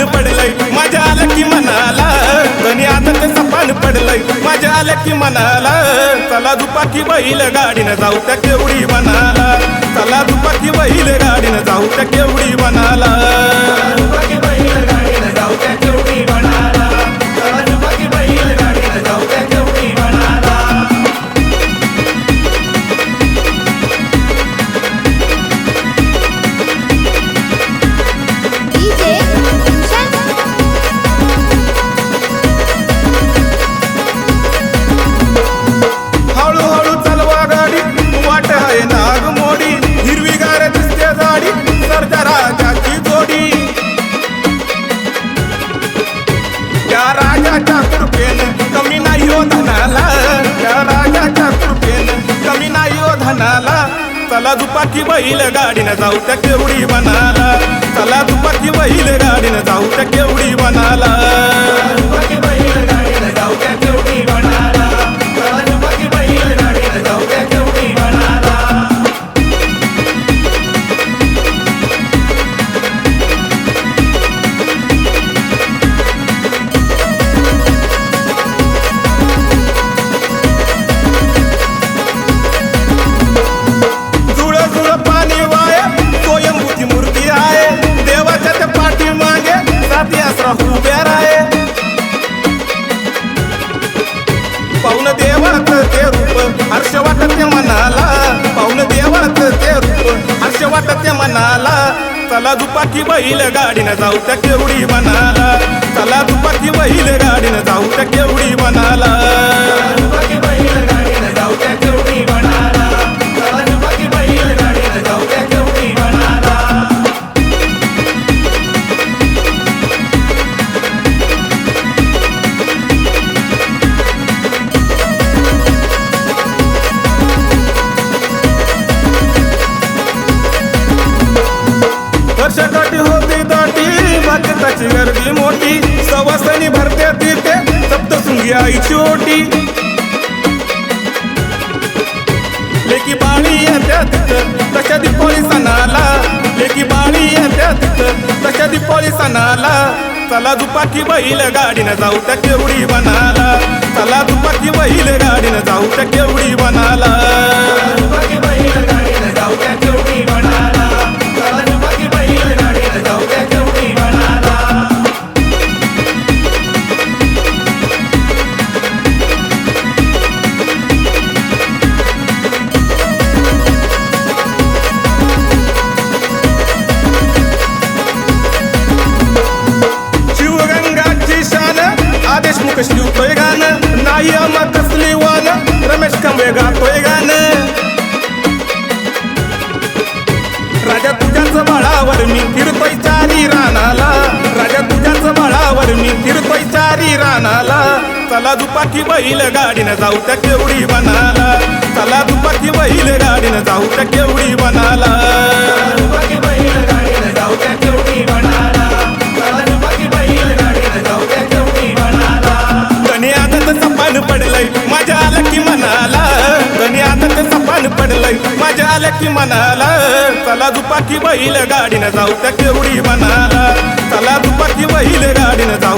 सपान पडलंय. माझ्या आलं की मनाला. गणी आता त्याचा पान पडलंय. माझ्या आलं की मनाला. चला दुपाकी बैल गाडीनं जाऊ त्या केवढी बनाला चला दुपाकी बैल गाडीनं जाऊ त्या केवढी बनाला राजाच्या कृपेनं कमी नाही हो धनाला त्या राजाच्या कृपेनं कमी नाही हो धनाला चला दुपाकी बैल गाडीनं जाऊ त्या केवढी बनाला चला दुपाकी बैल गाडीनं जाऊ त्या केवढी बनाला. चला बैल गाडीनं जाऊ त्या केवडी बनाला चला दुपाकी बैल गाडीनं जाऊ त्या केवडी बनाला मोठी सवासनी भरते तिथे सप्तशृंगी आईची ओटी लेकी बाळी येत्या तिथं तशा दिपोळी सणाला. लेकी बाळी येत्या तिथं तशा दिपोळी सणाला. चला दुपाकी बैल गाडीनं जाऊ त्या केवडी बनाला चला दुपाकी बैल गाडीनं जाऊ त्या केवडी बनाला रमेश कांबळे गातोय गाणं राजा तुझ्याच बळावर मी फिरतोय चारी रानाला राजा तुझ्याच बळावर मी फिरतोय चारी रानाला चला दुपाकी बैल गाडीनं जाऊ त्या केवढी बनाला चला दुपाकी बैल गाडीनं जाऊ त्या केवढी बनाला जाऊ त्या केवढी गणी की म्हणाला चला दुपाकी बैल गाडीनं जाऊ त्या केवढी म्हणाला. चला दुपाकी बैल गाडीनं जाऊ